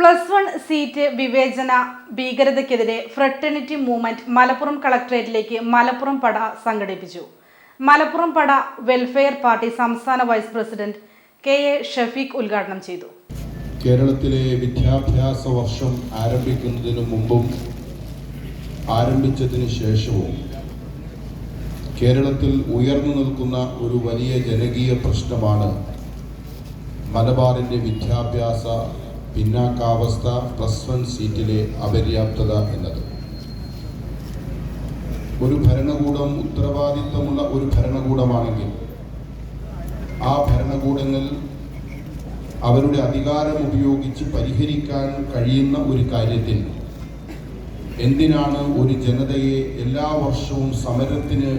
Plus one seat വിവേചന ഭീകരതയ്ക്കെതിരെ fraternity movement Malappuram കളക്ടറേറ്റിലേക്ക് മലപ്പുറം പട സംഘടിപ്പിച്ചു. മലപ്പുറം പട വെൽഫെയർ പാർട്ടി സംസ്ഥാന vice president K A Shafeeq ഉദ്ഘാടനം ചെയ്തു. കേരളത്തിലെ വിദ്യാഭ്യാസ വർഷം ആരംഭിക്കുന്നതിന് മുമ്പും ആരംഭിച്ചതിന് ശേഷവും കേരളത്തിൽ ഉയർന്നു നിൽക്കുന്ന ഒരു വലിയ ജനകീയ പ്രശ്നമാണ് മലബാറിന്റെ വിദ്യാഭ്യാസ പിന്നാക്കാവസ്ഥ പ്ലസ് വൺ സീറ്റിലെ അപര്യാപ്തത എന്നത്. ഒരു ഭരണകൂടം ഉത്തരവാദിത്വമുള്ള ഒരു ഭരണകൂടമാണെങ്കിൽ ആ ഭരണകൂടങ്ങൾ അവരുടെ അധികാരം ഉപയോഗിച്ച് പരിഹരിക്കാൻ കഴിയുന്ന ഒരു കാര്യത്തിൽ എന്തിനാണ് ഒരു ജനതയെ എല്ലാ വർഷവും സമരത്തിന്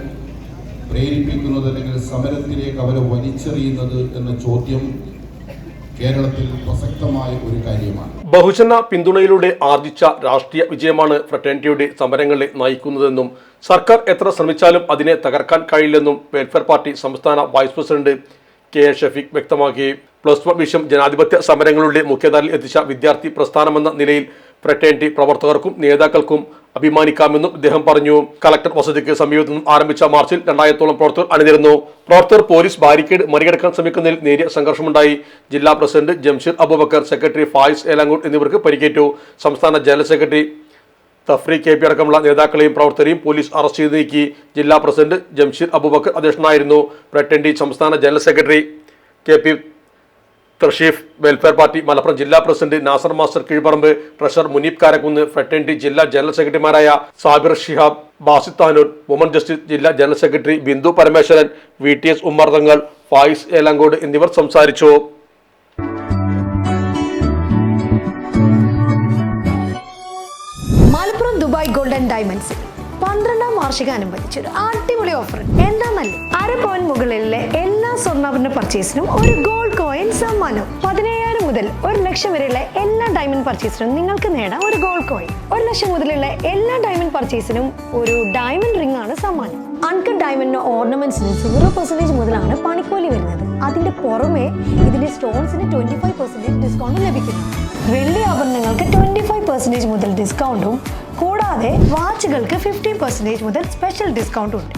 പ്രേരിപ്പിക്കുന്നത് അല്ലെങ്കിൽ സമരത്തിലേക്ക് അവരെ വലിച്ചെറിയുന്നത് എന്ന ചോദ്യം കേരളത്തിൽ പ്രസക്തമായ ഒരു കാര്യമാണ്. ബഹുജന പിന്തുണയിലൂടെ ആർജിച്ച രാഷ്ട്രീയ വിജയമാണ് ഫ്രട്ടേണിറ്റിയുടെ സമരങ്ങളെ നയിക്കുന്നതെന്നും സർക്കാർ എത്ര ശ്രമിച്ചാലും അതിനെ തകർക്കാൻ കഴിയില്ലെന്നും വെൽഫെയർ പാർട്ടി സംസ്ഥാന vice president K. A Shafeeq വ്യക്തമാക്കി. പ്ലസ് വൺ വിഷം ജനാധിപത്യ സമരങ്ങളുടെ മുഖ്യധാരയിൽ എത്തിച്ച വിദ്യാർത്ഥി പ്രസ്ഥാനമെന്ന നിലയിൽ ഫ്രട്ടേണിറ്റി പ്രവർത്തകർക്കും നേതാക്കൾക്കും അഭിമാനിക്കാമെന്നും അദ്ദേഹം പറഞ്ഞു. കളക്ടർ വസതിക്ക് സമീപത്തു നിന്നും ആരംഭിച്ച മാർച്ചിൽ രണ്ടായിരത്തോളം പ്രവർത്തകർ അണിനിരുന്നു. പ്രവർത്തകർ പോലീസ് ബാരിക്കേഡ് മറികടക്കാൻ ശ്രമിക്കുന്നതിൽ നേരിയ സംഘർഷമുണ്ടായി. ജില്ലാ പ്രസിഡന്റ് ജംഷീർ അബൂബക്കർ സെക്രട്ടറി ഫായിസ് ഏലാങ്കൂട്ട് എന്നിവർക്ക് പരിക്കേറ്റു. സംസ്ഥാന general secretary Thafri K P അടക്കമുള്ള നേതാക്കളെയും പ്രവർത്തകരെയും പോലീസ് അറസ്റ്റ് ചെയ്ത് നീക്കി. ജില്ലാ പ്രസിഡന്റ് ജംഷീർ അബൂബക്കർ അധ്യക്ഷനായിരുന്നു. പ്രട്ടൻഡി സംസ്ഥാന general secretary K P Tharsheef welfare party Malappuram ജില്ലാ president Nasar master Keezhparamb treasurer Muneeb Karakkunnu fraternity ജില്ലാ ജനറൽ സെക്രട്ടറിമാരായ സാബിർ ഷിഹാബ് ബാസിത്താനൂർ വുമൺ ജസ്റ്റിസ് ജില്ലാ general secretary Bindu Parameswaran V T S Ummer Thangal Fayis Elankode എന്നിവർ സംസാരിച്ചു. Malappuram Dubai golden diamonds പന്ത്രണ്ടാം വാർഷികാനുബന്ധിച്ച് ഒരു അടിപൊളി offer എന്താന്നല്ലേ അര പോയിന്റ് മുകളിലെ എല്ലാ സ്വർണാഭരണ പർച്ചേസിനും ഒരു ഗോൾഡ് കോയിൻ സമ്മാനം പതിനയ്യായിരം മുതൽ ഒരു ലക്ഷം വരെയുള്ള എല്ലാ ഡയമണ്ട് പർച്ചേസിനും നിങ്ങൾക്ക് നേടാം ഒരു ഗോൾഡ് കോയിൻ ഒരു ലക്ഷം മുതലുള്ള എല്ലാ ഡയമണ്ട് പർച്ചേസിനും ഒരു ഡയമണ്ട് റിംഗ് ആണ് സമ്മാനം. അൺകട്ട് ഡയമണ്ട് ഓർണമെന്റ്സിന് സീറോ പെർസെന്റേജ് മുതലാണ് പണിക്കൂലി വരുന്നത്. അതിന്റെ പുറമെ ഇതിന്റെ സ്റ്റോൺസിന് ട്വന്റി ഫൈവ് പെർസെന്റേജ് ഡിസ്കൗണ്ട് ലഭിക്കുന്നു. വെള്ളി ആഭരണങ്ങൾക്ക് ട്വന്റി ഫൈവ് പെർസെന്റേജ് മുതൽ ഡിസ്കൗണ്ടും കൂടാതെ വാച്ചുകൾക്ക് ഫിഫ്റ്റീൻ പെർസെന്റേജ് മുതൽ സ്പെഷ്യൽ ഡിസ്കൗണ്ടും ഉണ്ട്.